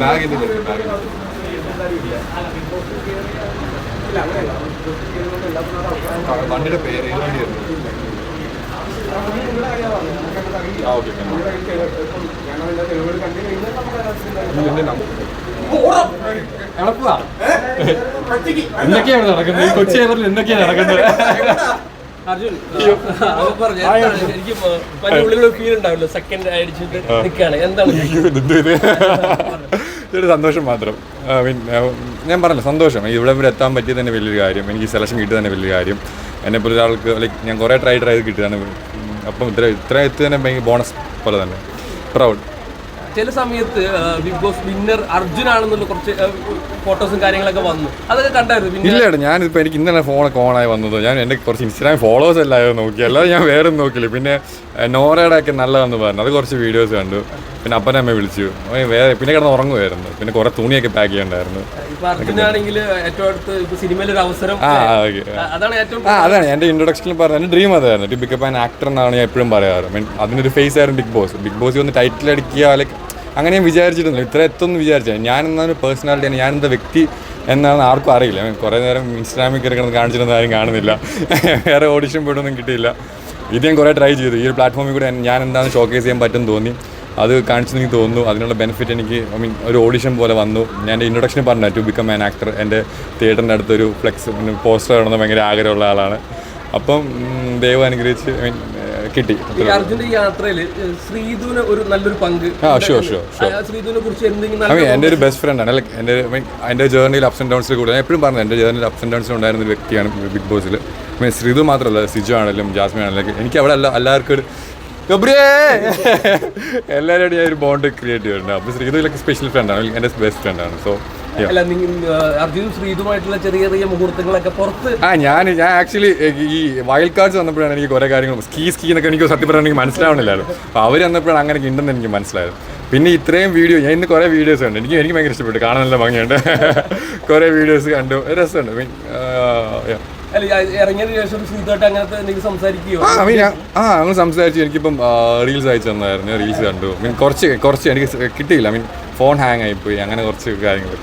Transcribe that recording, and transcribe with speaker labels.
Speaker 1: ബാഗിന്റെ bag വണ്ടിയുടെ പേര് ഏത് വണ്ടിയായിരുന്നു? ആ ഓക്കെ എളപ്പുവാ എന്തൊക്കെയാണ് നടക്കുന്നത്? ഈ കൊച്ചി എയറിൽ എന്തൊക്കെയാണ് നടക്കുന്നത്?
Speaker 2: അർജുൻ അവൻ പറഞ്ഞു എന്താണ്? എനിക്ക് പല ഉള്ളിലൊരു ഫീൽ ഉണ്ടാവില്ല. സെക്കൻഡ് അടിച്ചിട്ട് നിൽക്കുകയാണ് എന്താണ്?
Speaker 1: ഇതൊരു സന്തോഷം മാത്രം. പിന്നെ ഞാൻ പറഞ്ഞല്ലോ സന്തോഷം. ഇവിടെ വരെ എത്താൻ പറ്റിയത് തന്നെ വലിയൊരു കാര്യം. എനിക്ക് സെലക്ഷൻ കിട്ടിയത് തന്നെ വലിയൊരു കാര്യം. എന്നെ പോലെ ഒരാൾക്ക് ലൈക്ക് ഞാൻ കുറേ ട്രൈ ട്രൈ ചെയ്ത് കിട്ടിയതാണ്. അപ്പം ഇത്ര ഇത്ര എത്തി തന്നെ ഭയങ്കര ബോണസ് പോലെ തന്നെ. പ്രൗഡ്
Speaker 2: ചില സമയത്ത് ബിഗ് ബോസ് വിന്നർ അർജുൻ ആണെന്നുള്ള കുറച്ച് ഫോട്ടോസും കാര്യങ്ങളൊക്കെ വന്നു. അതൊക്കെ കണ്ടായിരുന്നു.
Speaker 1: ഇല്ല ഏട്ടാ ഞാനിപ്പോൾ എനിക്ക് ഇന്നലെ ഫോണൊക്കെ ഓണായി വന്നത്. ഞാൻ എന്റെ കുറച്ച് ഇൻസ്റ്റാഗ്രാം ഫോളോവേഴ്സ് എല്ലാവരും നോക്കി. അല്ലാതെ ഞാൻ വേറെ നോക്കില്ല പിന്നെ നോറയുടെ ഒക്കെ നല്ലതെന്ന് പറഞ്ഞു. അത് കുറച്ച് വീഡിയോസ് കണ്ടു. പിന്നെ അപ്പനെ അമ്മ വിളിച്ചു. വേറെ പിന്നെ കിടന്ന് ഉറങ്ങുമായിരുന്നു. പിന്നെ കുറെ തുണിയൊക്കെ പാക്ക് ചെയ്യണ്ടായിരുന്നു.
Speaker 2: അതാണ്
Speaker 1: എന്റെ ഇൻട്രൊഡക്ഷനിൽ പറഞ്ഞ ഡ്രീം അതായിരുന്നു. ബിക്കപ്പ് ആൻ ആക്ടർ എന്നാണ് ഞാൻ എപ്പോഴും പറയാറ്. മീൻ അതിനൊരു ഫേസ് ആയിരുന്നു ബിഗ് ബോസ്. ബിഗ് ബോസ് ഒന്ന് ടൈറ്റിൽ അടിക്കുക ലൈക്ക് അങ്ങനെ ഞാൻ വിചാരിച്ചിരുന്നില്ല. ഇത്ര എത്തുമെന്ന് വിചാരിച്ച ഞാൻ എന്നൊരു പേഴ്സണാലിറ്റിയാണ് ഞാൻ എന്താ വ്യക്തി എന്നാണ് ആർക്കും അറിയില്ല. കുറേ നേരം ഇൻസ്റ്റാഗ്രാമിൽ കയറി കിടന്ന് കാണിച്ചിരുന്ന ആരും കാണുന്നില്ല. വേറെ ഓഡിഷൻ പോയിട്ടൊന്നും കിട്ടിയില്ല. ഇത് ഞാൻ കുറേ ട്രൈ ചെയ്തു. ഈ ഒരു പ്ലാറ്റ്ഫോമിൽ കൂടെ ഞാൻ എന്താണെന്ന് ഷോക്കേസ് ചെയ്യാൻ പറ്റും തോന്നി. അത് കാണിച്ചു എനിക്ക് തോന്നുന്നു. അതിനുള്ള ബെനിഫിറ്റ് എനിക്ക് ഐ മീൻ ഒരു ഓഡിഷൻ പോലെ വന്നു. ഞാൻ എന്റെ ഇൻട്രൊഡക്ഷൻ പറഞ്ഞു ടു ബിക്കം ആൻ ആക്ടർ എന്റെ തിയേറ്ററിന്റെ അടുത്തൊരു ഫ്ലെക്സ് പോസ്റ്റർ കാണുന്ന ഭയങ്കര ആഗ്രഹമുള്ള ആളാണ്. അപ്പം ദൈവം അനുഗ്രഹിച്ച് ഐ മീൻ കിട്ടി.
Speaker 2: അർജുന്റെ യാത്രയിൽ ശ്രീധുവിന് ഒരു നല്ലൊരു പങ്ക് ശ്രീധുവിനെ കുറിച്ച് എന്തെങ്കിലും
Speaker 1: എന്റെ ഒരു ബെസ്റ്റ് ഫ്രണ്ടാണ് ലൈക്ക് എന്റെ എന്റെ ജേർണിയിൽ അപ്സ് ആൻഡ് ഡൗൺസിൽ കൂടുതൽ. ഞാൻ എപ്പോഴും പറഞ്ഞു എന്റെ ജേർണിയിൽ അപ്സ് ആൻഡ് ഡൗൺസിൽ ഉണ്ടായിരുന്ന ഒരു വ്യക്തിയാണ് ബിഗ് ബോസിൽ മീൻ ശ്രീതു മാത്രമല്ല സിജു ആണെങ്കിലും ജാസ്മിൻ ആണെങ്കിലും എനിക്ക് അവിടെ എല്ലാ എല്ലാവർക്കും ഒരു ഗബ്രിയേ! എല്ലാവരോടും ഞാൻ ഒരു ബോണ്ട് ക്രിയേറ്റ് ചെയ്യുന്നുണ്ട് അപ്പോൾ ശ്രീതുവിലൊക്കെ സ്പെഷ്യൽ ഫ്രണ്ടാണ് എന്റെ ബെസ്റ്റ് ഫ്രണ്ടാണ് സോ
Speaker 2: അല്ല അർജുനും ശ്രീധുമായിട്ടുള്ള ചെറിയ ചെറിയ മുഹൂർത്തങ്ങളൊക്കെ പുറത്ത്
Speaker 1: ആ ഞാൻ ഞാൻ ആക്ച്വലി ഈ വൈൽഡ് കാർഡ്സ് വന്നപ്പോഴാണ് എനിക്ക് കുറേ കാര്യങ്ങൾ സ്കീ സ്കീ എന്നൊക്കെ എനിക്ക് സത്യം പറഞ്ഞാൽ എനിക്ക് മനസ്സിലാവണില്ലായിരുന്നു. അപ്പോൾ അവർ വന്നപ്പോഴാണ് അങ്ങനെ ഉണ്ടെന്ന് എനിക്ക് മനസ്സിലായത്. പിന്നെ ഇത്രയും വീഡിയോ ഞാൻ ഇന്ന് കുറേ വീഡിയോസ് കണ്ടു. എനിക്ക് എനിക്ക് ഭയങ്കര ഇഷ്ടപ്പെട്ടു. കാണാൻ നല്ല ഭംഗിയുണ്ട്. കുറേ വീഡിയോസ് കണ്ടു. രസമുണ്ട്. മീൻ ആ അങ്ങ് സംസാരിച്ചു. എനിക്കിപ്പം റീൽസ് അയച്ചു തന്നായിരുന്നു. റീൽസ് കണ്ടു. മീൻ കുറച്ച് കുറച്ച് എനിക്ക് കിട്ടിയില്ല. മീൻ ഫോൺ ഹാങ് ആയിപ്പോയി. അങ്ങനെ കുറച്ച് കാര്യങ്ങൾ